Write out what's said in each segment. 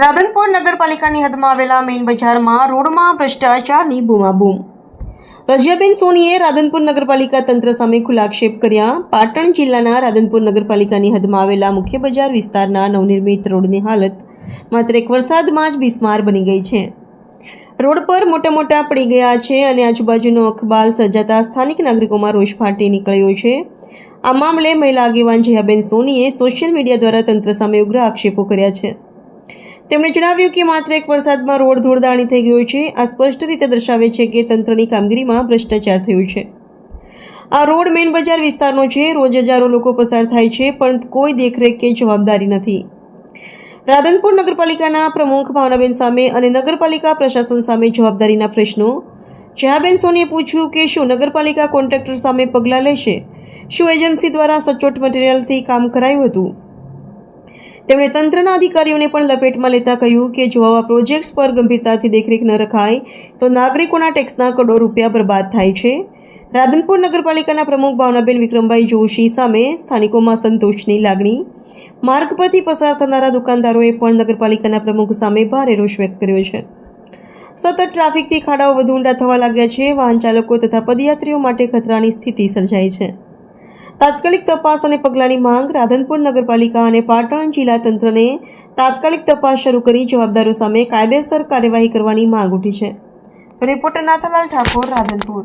રાધનપુર નગરપાલિકાની હદમાં આવેલા મેઇન બજારમાં રોડમાં ભ્રષ્ટાચારની બૂમાબૂમ. રજિયાબેન સોનીએ રાધનપુર નગરપાલિકા તંત્ર સામે ખુલાક્ષેપ કર્યા. પાટણ જિલ્લાના રાધનપુર નગરપાલિકાની હદમાં આવેલા મુખ્ય બજાર વિસ્તારના નવનિર્મિત રોડની હાલત માત્ર એક વરસાદમાં જ બિસ્માર બની ગઈ છે. રોડ પર મોટા મોટા પડી ગયા છે અને આજુબાજુનો અખબાલ સર્જાતા સ્થાનિક નાગરિકોમાં રોષ ફાટી નીકળ્યો છે. આ મામલે મહિલા આગેવાન જયાબેન સોનીએ સોશિયલ મીડિયા દ્વારા તંત્ર સામે ઉગ્ર આક્ષેપો કર્યા છે. તેમણે જણાવ્યું કે માત્ર એક વરસાદમાં રોડ ધૂળદાણી થઈ ગયો છે. આ સ્પષ્ટ રીતે દર્શાવે છે કે તંત્રની કામગીરીમાં ભ્રષ્ટાચાર થયો છે. આ રોડ મેઇન બજાર વિસ્તારનો છે. રોજ હજારો લોકો પસાર થાય છે, પણ કોઈ દેખરેખ કે જવાબદારી નથી. રાધનપુર નગરપાલિકાના પ્રમુખ ભાવનાબેન સામે અને નગરપાલિકા પ્રશાસન સામે જવાબદારીના પ્રશ્નો. જયાબેન સોનીએ પૂછ્યું કે શું નગરપાલિકા કોન્ટ્રાક્ટર સામે પગલાં લેશે? શું એજન્સી દ્વારા સચોટ મટીરિયલથી કામ કરાયું હતું? તેમણે તંત્રના અધિકારીઓને પણ લપેટમાં લેતા કહ્યું કે જો આવા પ્રોજેક્ટ્સ પર ગંભીરતાથી દેખરેખ ન રખાય, તો નાગરિકોના ટેક્સના કરોડો રૂપિયા બરબાદ થાય છે. રાધનપુર નગરપાલિકાના પ્રમુખ ભાવનાબેન વિક્રમભાઈ જોશી સામે સ્થાનિકોમાં સંતોષની લાગણી. માર્ગ પરથી પસાર થનારા દુકાનદારોએ પણ નગરપાલિકાના પ્રમુખ સામે ભારે રોષ વ્યક્ત કર્યો છે. સતત ટ્રાફિકથી ખાડાઓ વધુ ઊંડા થવા લાગ્યા છે. વાહન ચાલકો તથા પદયાત્રીઓ માટે ખતરાની સ્થિતિ સર્જાઈ છે. તાત્કાલિક તપાસ અને પગલાંની માંગ રાધનપુર નગરપાલિકા અને પાટણ જિલ્લા તંત્રને તાત્કાલિક તપાસ શરૂ કરી જવાબદારો સામે કાયદેસર કાર્યવાહી કરવાની માંગ ઉઠી છે. રિપોર્ટર નાથાલાલ ઠાકોર, રાધનપુર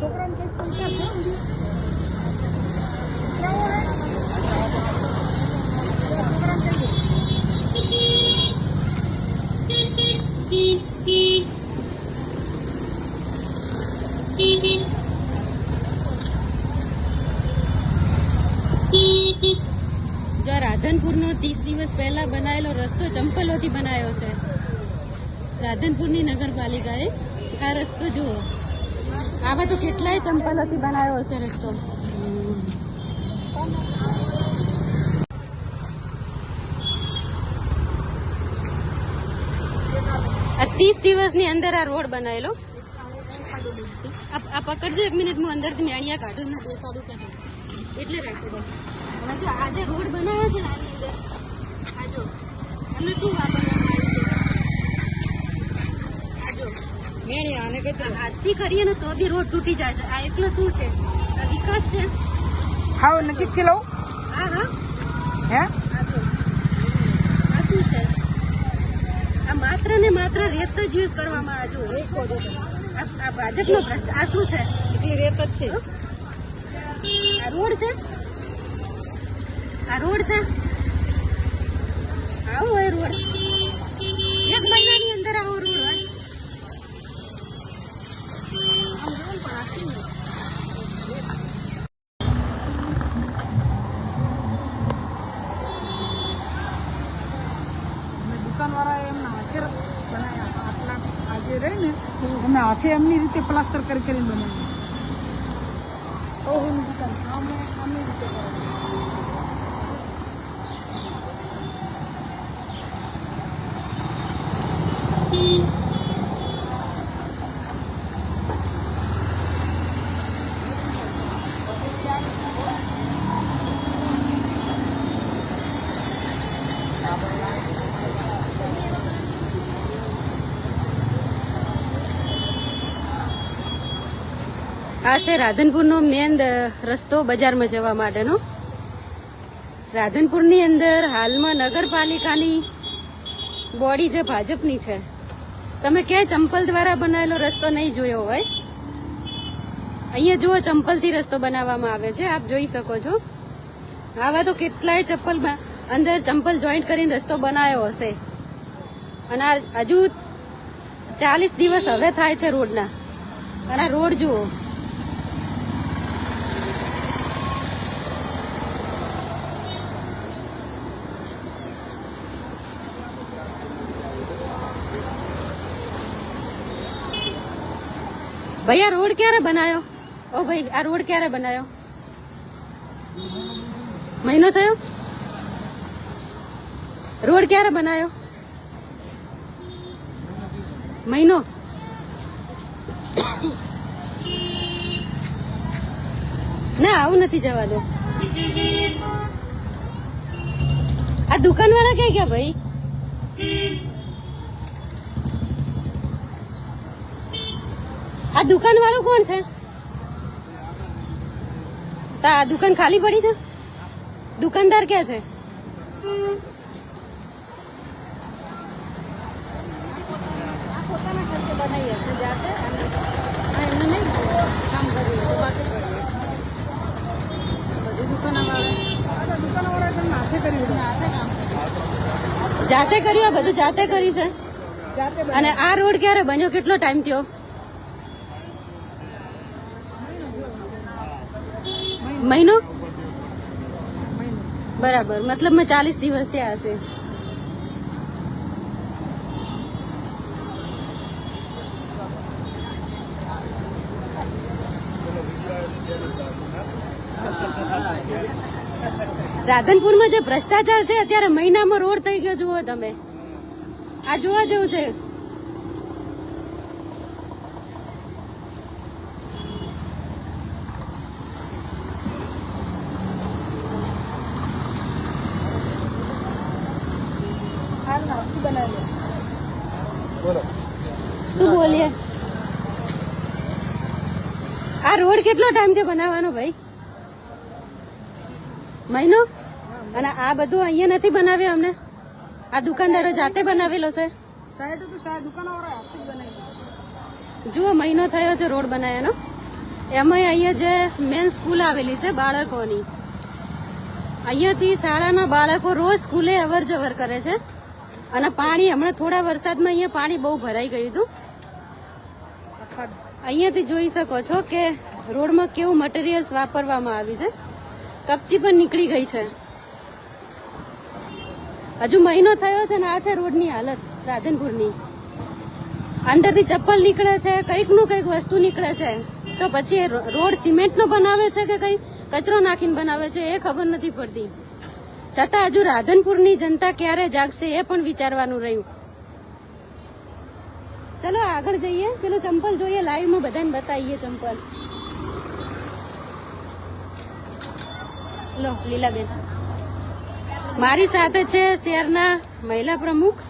છોકરાને કઈ સંસ્કાર છે ઊંધી? છોકરાઓ હે? છોકરાને કઈ દે. જો રાધનપુરનો ત્રીસ દિવસ પહેલા બનાવેલો રસ્તો ચંપલોથી બનાવ્યો છે. રાધનપુરની નગરપાલિકાએ આ રસ્તો જુઓ. આવા તો કેટલાય ચંપલોથી બનાવ્યો હશે રસ્તો. આ ત્રીસ દિવસની અંદર આ રોડ બનાવેલો. આ પકડજો એક મિનિટ હું અંદરથી મેળિયા કાઢું. ના દેખાડું એટલે રાખી હવે જો આજે રોડ બનાવ્યો છે ને આની અંદર આ તમે શું વાપરવામાં આવ્યું છે આ જો આ હાથથી કરીએ ને તો બી રોડ તૂટી જાય છે. આ એકલો શું છે? આ વિકાસ છે? હાવ નજીકથી લઉં? હા હા. હે? આ શું છે? આ માત્ર ને માત્ર રેત જ યુઝ કરવામાં આવે જો આ આ ભાજપનો ભ્રષ્ટ આ શું છે? રેત જ છે. આ રોડ છે? આ રોડ છે? આવો હોય રોડ એક મહિનાની અંદર આવો રોડ હોય આમ જોવો ને પણ આ શું છે? અને દુકાનવાળાએ એમના હાથે રસ- બનાવ્યા આટલા આ જે રહે ને એમના હાથે એમની રીતે પ્લાસ્ટર કરી કરીને બનાવ્યું ઓહોની દુકાન આમે આમની રીતે આ છે રાધનપુરનો મેન રસ્તો બજારમાં જવા માટેનો. રાધનપુરની અંદર હાલમાં નગરપાલિકાની બોડી જે ભાજપની છે. તમે ક્યાંય ચંપલ દ્વારા બનાવેલો રસ્તો નહીં જોયો હોય. અહીંયા જુઓ, ચંપલથી રસ્તો બનાવવામાં આવે છે. આપ જોઈ શકો છો. આવા તો કેટલાય ચપ્પલ બ- અંદર ચંપલ જોઈન્ટ કરીને રસ્તો બનાવ્યો હશે. અને હજુ ચાલીસ દિવસ હવે થાય છે રોડના. અને આ રોડ જુઓ. ભાઈ, આ રોડ ક્યારે બનાવ્યો ઓ ભાઈ, આ રોડ ક્યારે બનાવ્યો મહિનો થયો? રોડ ક્યારે બનાવ્યો મહિનો? ના, આવું નથી જવા દો. આ દુકાન વાળા ક્યાં ગયા ભાઈ? આ દુકાન વાળો કોણ છે? તા દુકાન ખાલી પડી છે? દુકાનદાર ક્યાં છે? જાતે અને એમને નહીં કામ કર્યું બાકી બધી દુકાનવાળા હાથે જાતે કર્યું આ બધું જાતે કર્યું છે અને આ રોડ ક્યારે બન્યો? કેટલો ટાઈમ થયો? મહિનો? બરાબર મતલબ મેં ચાલીસ દિવસ થયા હશે રાધનપુરમાં જે ભ્રષ્ટાચાર છે અત્યારે મહિનામાં રોડ થઈ ગયો જુઓ તમે. આ જોવા જેવું છે. શું બોલીએ? આ રોડ કેટલો ટાઈમ છે બનાવવાનો ભાઈ? મહિનો? અને આ બધું અહીંયા નથી બનાવ્યું અમને? આ દુકાનદારો જાતે બનાવેલો છે? જુઓ મહિનો થયો છે રોડ બનાવ્યાનો એમાં અહીંયા જે મેન સ્કૂલ આવેલી છે બાળકોની. અહીંયાથી શાળાના બાળકો રોજ સ્કૂલે અવર જવર કરે છે. અને પાણી હમણાં થોડા વરસાદમાં અહીંયા પાણી બહુ ભરાઈ ગયું હતું. અહીંયાથી જોઈ શકો છો કે રોડમાં કેવું મટીરિયલ્સ વાપરવામાં આવ્યું છે. કપચી પણ નીકળી ગઈ છે. હજુ મહિનો થયો છે ને આ છે રોડની હાલત, રાધનપુરની. અંદરથી ચપ્પલ નીકળે છે કંઈકનું કંઈક વસ્તુ નીકળે છે. તો પછી રોડ સિમેન્ટનો બનાવે છે કે કઈ? કચરો નાખીને બનાવે છે, એ ખબર નથી પડતી. છતાં હજુ રાધનપુરની જનતા ક્યારે જાગશે એ પણ વિચારવાનું રહ્યું. ચલો આગળ જઈએ. પેલું ચંપલ જોઈએ, લાઈવમાં બધાને બતાવીએ ચંપલ. લો, લીલાબેન. મારી સાથે છે શહેરના મહિલા પ્રમુખ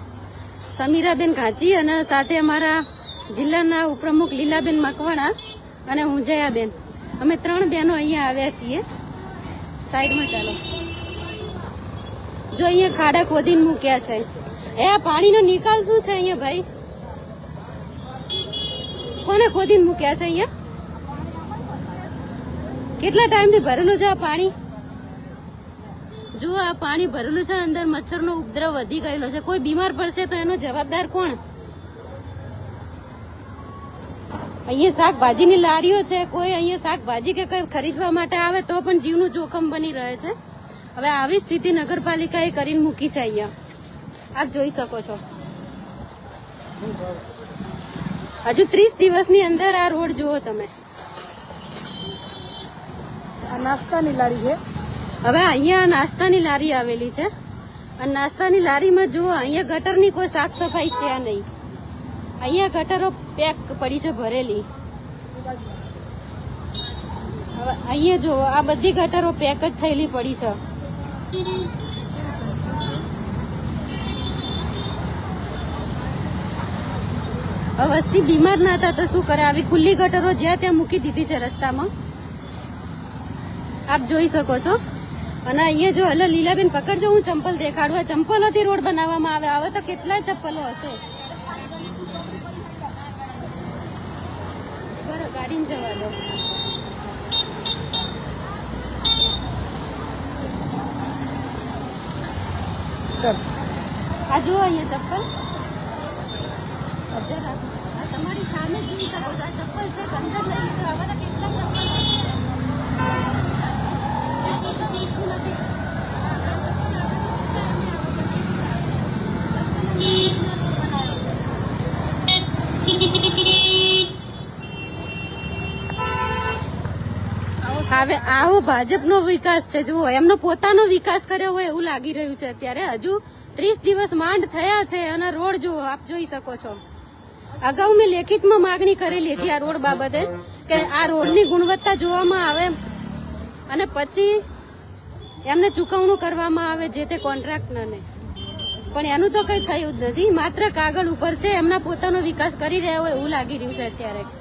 સમીરાબેન ઘાંચી અને સાથે અમારા જિલ્લાના ઉપપ્રમુખ લીલાબેન મકવાણા અને હું જયાબેન. અમે ત્રણ બહેનો અહીંયા આવ્યા છીએ. સાઈડમાં ચાલો. જો અહીંયા ખાડા ખોદીને મૂક્યા છે. એ પાણીનો નિકાલ શું છે અહીંયા ભાઈ? કોને ખોદીને મૂક્યા છે અહીંયા? કેટલા ટાઈમથી ભરેલું છે આ પાણી? જો આ પાણી ભરેલું છે અંદર મચ્છરનો ઉપદ્રવ વધી ગયેલો છે, કોઈ બીમાર પડશે તો એનો જવાબદાર કોણ? અહીંયા શાકભાજીની લારીઓ છે, કોઈ અહીંયા શાકભાજી કે કંઈ ખરીદવા માટે આવે તો પણ જીવનું જોખમ બની રહે છે. હવે આવી સ્થિતિ નગરપાલિકાએ કરીને મૂકી છે અહીંયા. આપ જોઈ શકો છો. હજુ ત્રીસ દિવસની અંદર આ રોડ જુઓ તમે. આ નાસ્તાની લારી છે. હવે અહીંયા નાસ્તાની લારી આવેલી છે. અને નાસ્તાની લારીમાં જુઓ, અહીંયા ગટરની કોઈ સાફ સફાઈ છે નહીં. અહીંયા ગટરો પેક પડી છે ભરેલી. હવે અહીંયા જુઓ, આ બધી ગટરો પેક જ થયેલી પડી છે. વસ્તી બીમાર ના હતા તો શું કરે? આવી ખુલ્લી ગટરો જ્યાં ત્યાં મૂકી દીધી છે રસ્તામાં. આપ જોઈ શકો છો. અને અહીંયા જો એટલે લીલાબેન પકડજો હું ચંપલ દેખાડું ચંપલોથી રોડ બનાવવામાં આવે. હવે તો કેટલા ચપ્પલો હશે? બરો ગાડીને જવા દો. આ જુઓ અહીંયા ચપ્પલ. અત્યારે તમારી સામે જોઈ શકો છો આ ચપ્પલ છે અંદર લઈ લીધું આવા કેટલા ચપ્પલ હવે આવો ભાજપનો વિકાસ છે. જુઓ, એમનો પોતાનો વિકાસ કર્યો હોય એવું લાગી રહ્યું છે અત્યારે. હજુ ત્રીસ દિવસ માંડ થયા છે અને રોડ જુઓ, આપ જોઈ શકો છો. અગાઉ મેં લેખિતમાં માગણી કરેલી હતી આ રોડ બાબતે કે આ રોડની ગુણવત્તા જોવામાં આવે. અને પછી એમને ચૂકવણું કરવામાં આવે જે તે કોન્ટ્રાક્ટરને. પણ એનું તો કંઈ થયું જ નથી. માત્ર કાગળ ઉપર છે, એમના પોતાનો વિકાસ કરી રહ્યા હોય એવું લાગી રહ્યું છે અત્યારે.